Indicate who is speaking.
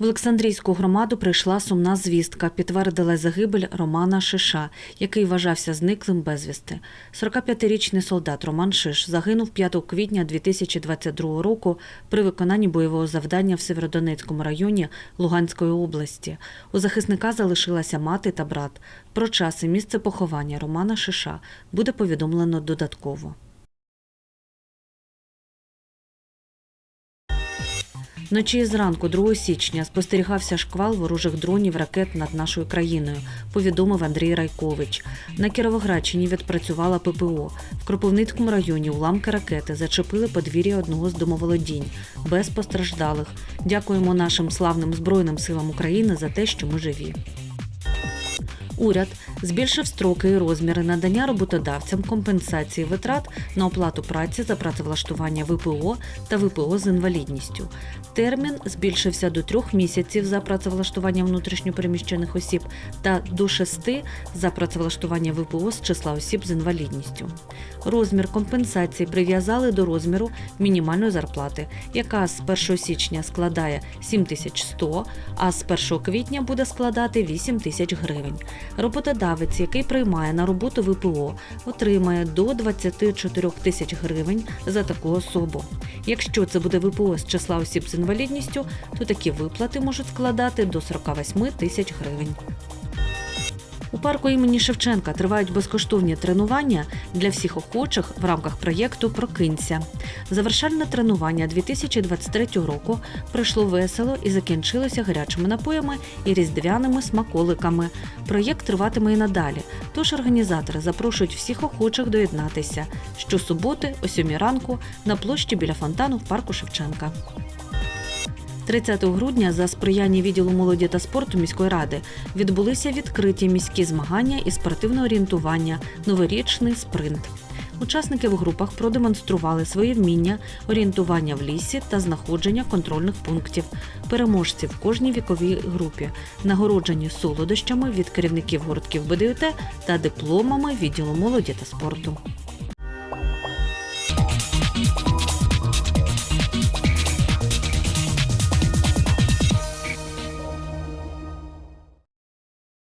Speaker 1: Олександрійську громаду прийшла сумна звістка. Підтвердила загибель Романа Шиша, який вважався зниклим безвісти. 45-річний солдат Роман Шиш загинув 5 квітня 2022 року при виконанні бойового завдання в Сєвєродонецькому районі Луганської області. У захисника залишилася мати та брат. Про час і місце поховання Романа Шиша буде повідомлено додатково. Вночі зранку, 2 січня, спостерігався шквал ворожих дронів ракет над нашою країною, повідомив Андрій Райкович. На Кіровоградщині відпрацювала ППО. В Кропивницькому районі уламки ракети зачепили подвір'я одного з домоволодінь без постраждалих. Дякуємо нашим славним Збройним силам України за те, що ми живі. Уряд збільшив строки і розміри надання роботодавцям компенсації витрат на оплату праці за працевлаштування ВПО та ВПО з інвалідністю. Термін збільшився до трьох місяців за працевлаштування внутрішньопереміщених осіб та до шести за працевлаштування ВПО з числа осіб з інвалідністю. Розмір компенсації прив'язали до розміру мінімальної зарплати, яка з 1 січня складає 7100, а з 1 квітня буде складати 8 тисяч гривень. Роботодавець, який приймає на роботу ВПО, отримає до 24 тисяч гривень за таку особу. Якщо це буде ВПО з числа осіб з інвалідністю, то такі виплати можуть складати до 48 тисяч гривень. У парку імені Шевченка тривають безкоштовні тренування для всіх охочих в рамках проєкту Прокинься. Завершальне тренування 2023 року пройшло весело і закінчилося гарячими напоями і різдвяними смаколиками. Проєкт триватиме і надалі, тож організатори запрошують всіх охочих доєднатися щосуботи о 7 ранку на площі біля фонтану в парку Шевченка. 30 грудня за сприяння відділу молоді та спорту міської ради відбулися відкриті міські змагання із спортивного орієнтування Новорічний спринт. Учасники в групах продемонстрували свої вміння, орієнтування в лісі та знаходження контрольних пунктів. Переможці в кожній віковій групі нагороджені солодощами від керівників гуртків БДЮТ та дипломами відділу молоді та спорту.